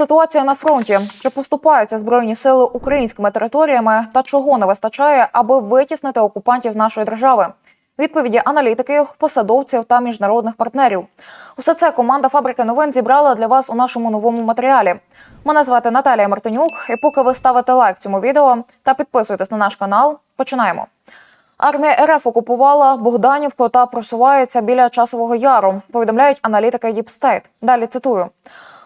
Ситуація на фронті чи поступаються збройні сили українськими територіями та чого не вистачає, аби витіснити окупантів з нашої держави? Відповіді аналітиків, посадовців та міжнародних партнерів. Усе це команда фабрики новин зібрала для вас у нашому новому матеріалі. Мене звати Наталія Мартинюк. І поки ви ставите лайк цьому відео та підписуєтесь на наш канал, починаємо. Армія РФ окупувала Богданівку та просувається біля часового яру. Повідомляють аналітики State. Далі цитую.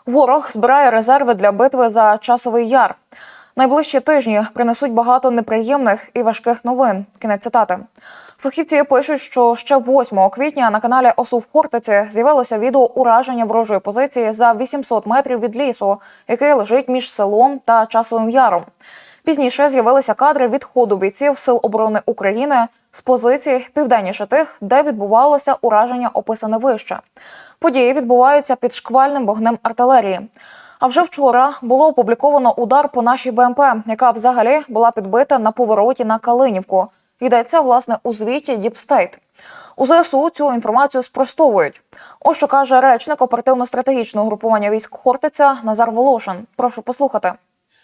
Ворог збирає резерви для битви за часовий яр. Найближчі тижні принесуть багато неприємних і важких новин. Кінець цитати. Фахівці пишуть, що ще 8 квітня на каналі ОСУ в Хортиці з'явилося відео ураження ворожої позиції за 800 метрів від лісу, який лежить між селом та часовим яром. Пізніше з'явилися кадри відходу бійців Сил оборони України з позицій південніше тих, де відбувалося ураження, описане вище. Події відбуваються під шквальним вогнем артилерії. А вже вчора було опубліковано удар по нашій БМП, яка взагалі була підбита на повороті на Калинівку. Йдеться власне у звіті Діпстейт. У ЗСУ цю інформацію спростовують. Ось що каже речник оперативно-стратегічного групування військ Хортиця Назар Волошин. Прошу послухати.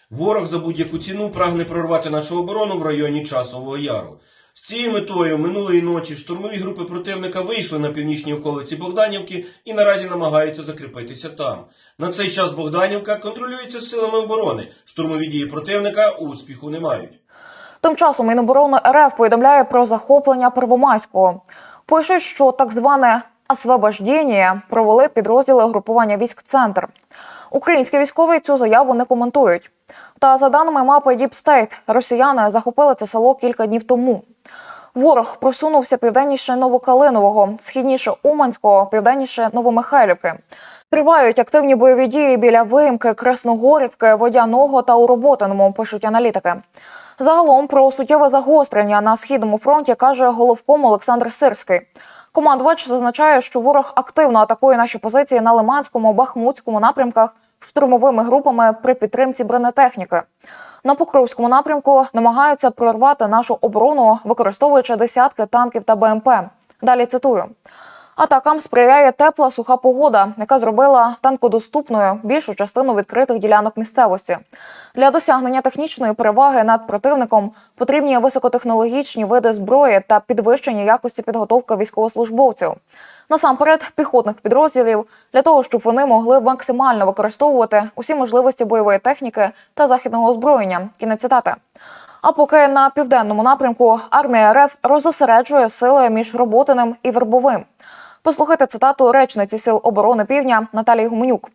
Ворог за будь-яку ціну прагне прорвати нашу оборону в районі Часового Яру. З цією метою минулої ночі штурмові групи противника вийшли на північні околиці Богданівки і наразі намагаються закріпитися там. На цей час Богданівка контролюється силами оборони. Штурмові дії противника успіху не мають. Тим часом Міноборони РФ повідомляє про захоплення Первомайського. Пишуть, що так зване освобождення провели підрозділи групування військ Центр. Українські військові цю заяву не коментують. Та за даними мапи State, росіяни захопили це село кілька днів тому. Ворог просунувся південніше Новокалинового, східніше Уманського, південніше Новомихайлівки. Тривають активні бойові дії біля Виїмки, Красногорівки, Водяного та у пишуть аналітики. Загалом про суттєве загострення на східному фронті каже головком Олександр Сирський. Командувач зазначає, що ворог активно атакує наші позиції на Лиманському, Бахмутському напрямках штурмовими групами при підтримці бронетехніки. На Покровському напрямку намагаються прорвати нашу оборону, використовуючи десятки танків та БМП. Далі цитую. Атакам сприяє тепла суха погода, яка зробила танкодоступною більшу частину відкритих ділянок місцевості. Для досягнення технічної переваги над противником потрібні високотехнологічні види зброї та підвищення якості підготовки військовослужбовців. Насамперед, піхотних підрозділів для того, щоб вони могли максимально використовувати усі можливості бойової техніки та західного озброєння. Кінець цитати. А поки на південному напрямку армія РФ розосереджує сили між Роботиним і Вербовим. Послухайте цитату речниці сил оборони Півдня Наталії Гуменюк.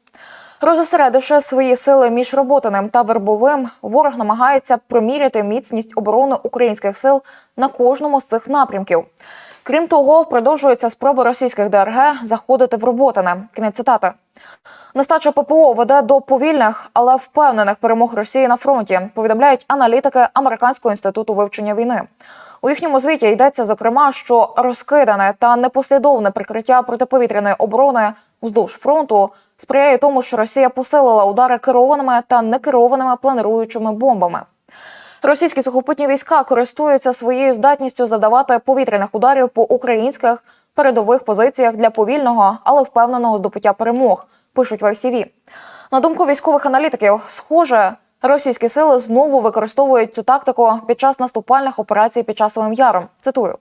Розосередивши свої сили між Роботиним та Вербовим, ворог намагається проміряти міцність оборони українських сил на кожному з цих напрямків. Крім того, продовжуються спроби російських ДРГ заходити в Роботине. Кінець цитати. Нестача ППО веде до повільних, але впевнених перемог Росії на фронті. Повідомляють аналітики Американського інституту вивчення війни. У їхньому звіті йдеться зокрема, що розкидане та непослідовне прикриття протиповітряної оборони вздовж фронту сприяє тому, що Росія посилила удари керованими та некерованими планируючими бомбами. Російські сухопутні війська користуються своєю здатністю задавати повітряних ударів по українських передових позиціях для повільного, але впевненого здобуття перемог. Пишуть в ICV. На думку військових аналітиків, схоже, російські сили знову використовують цю тактику під час наступальних операцій під часовим яром. Цитую.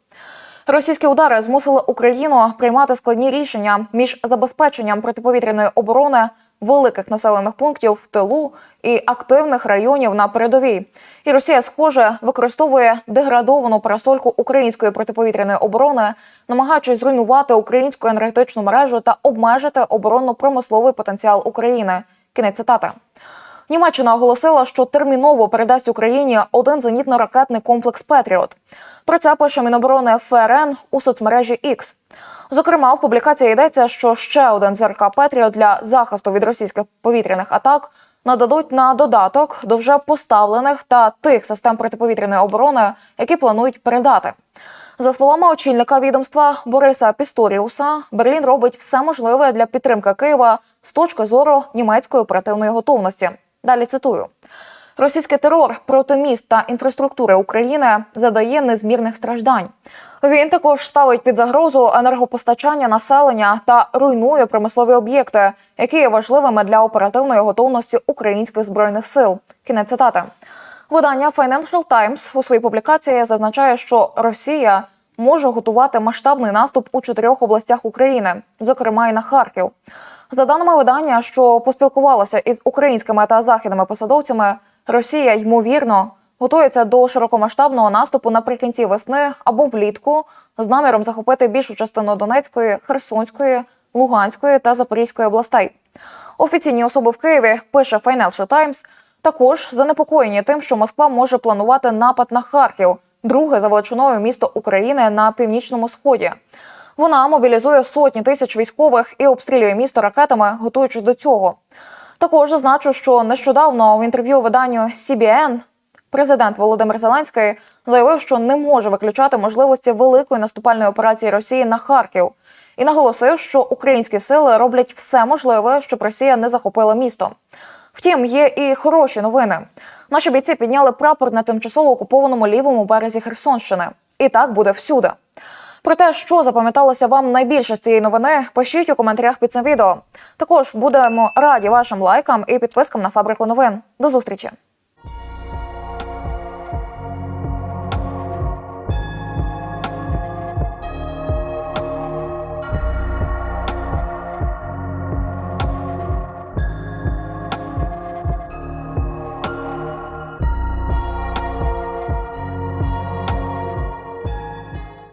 Російські удари змусили Україну приймати складні рішення між забезпеченням протиповітряної оборони великих населених пунктів в тилу і активних районів на передовій. І Росія, схоже, використовує деградовану парасольку української протиповітряної оборони, намагаючись зруйнувати українську енергетичну мережу та обмежити оборонно-промисловий потенціал України. Кінець цитати. Німеччина оголосила, що терміново передасть Україні один зенітно-ракетний комплекс Петріот. Про це пише Міноборони ФРН у соцмережі X. Зокрема, в публікації йдеться, що ще один ЗРК Петріот для захисту від російських повітряних атак нададуть на додаток до вже поставлених та тих систем протиповітряної оборони, які планують передати. За словами очільника відомства Бориса Пісторіуса, Берлін робить все можливе для підтримки Києва з точки зору німецької оперативної готовності. Далі цитую. Російський терор проти міст та інфраструктури України задає незмірних страждань. Він також ставить під загрозу енергопостачання населення та руйнує промислові об'єкти, які є важливими для оперативної готовності українських збройних сил. Кінець цитати. Видання Financial Times у своїй публікації зазначає, що Росія може готувати масштабний наступ у чотирьох областях України, зокрема і на Харків. За даними видання, що поспілкувалося із українськими та західними посадовцями, Росія ймовірно готується до широкомасштабного наступу наприкінці весни або влітку з наміром захопити більшу частину Донецької, Херсонської, Луганської та Запорізької областей. Офіційні особи в Києві пише Financial Times, також занепокоєні тим, що Москва може планувати напад на Харків, друге за величиною місто України на північному сході. Вона мобілізує сотні тисяч військових і обстрілює місто ракетами, готуючись до цього. Також зазначу, що нещодавно в інтерв'ю виданню CBN президент Володимир Зеленський заявив, що не може виключати можливості великої наступальної операції Росії на Харків, і наголосив, що українські сили роблять все можливе, щоб Росія не захопила місто. Втім, є і хороші новини. Наші бійці підняли прапор на тимчасово окупованому лівому березі Херсонщини. І так буде всюди. Про те, що запам'яталося вам найбільше з цієї новини, пишіть у коментарях під цим відео. Також будемо раді вашим лайкам і підпискам на фабрику новин. До зустрічі!